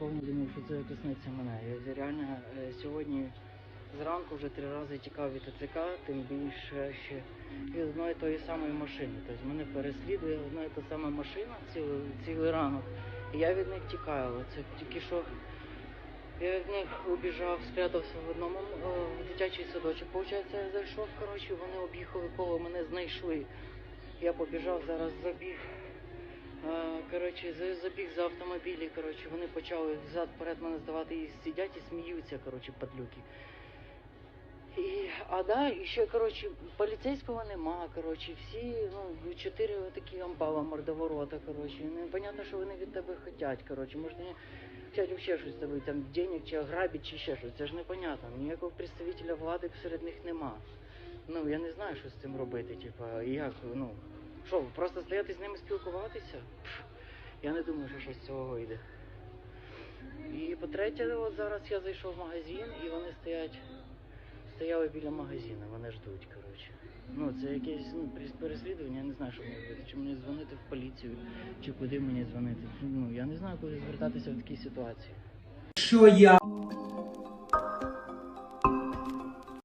Не думав, що це коснеться мене. Я реально е, сьогодні зранку вже три рази тікав від ТЦК, тим більше ще від одної тої самої машини. Тобто мене переслідує одна і та сама машина цілий, цілий ранок. І я від них тікаю. Це тільки що я від них убіжав, спрятався в одному е, в дитячий садочок. Получається, я зайшов, коротше, вони об'їхали коло мене, знайшли. Я побіжав, зараз забіг. Коротше, за- забіг за автомобілі, коротше, вони почали взад перед мене здавати і сидять і сміються, коротше, падлюки. І, а да, і ще, коротше, поліцейського нема, коротше, всі, ну, чотири такі амбала мордоворота, коротше, непонятно, що вони від тебе хотять, коротше, може вони хочуть ще щось з тобою, там, денег, чи ограбить, чи ще щось, це ж непонятно, ніякого представителя влади серед них нема. Ну, я не знаю, що з цим робити, типа, як, ну, що, просто стояти з ними спілкуватися? Я не думаю, що щось з цього вийде. І по-третє, от зараз я зайшов в магазин і вони стоять, стояли біля магазину, вони ждуть, коротше. Ну, це якесь ну, переслідування, я не знаю, що мені робити. Чи мені дзвонити в поліцію, чи куди мені дзвонити. Ну, я не знаю, куди звертатися в такій ситуації. що я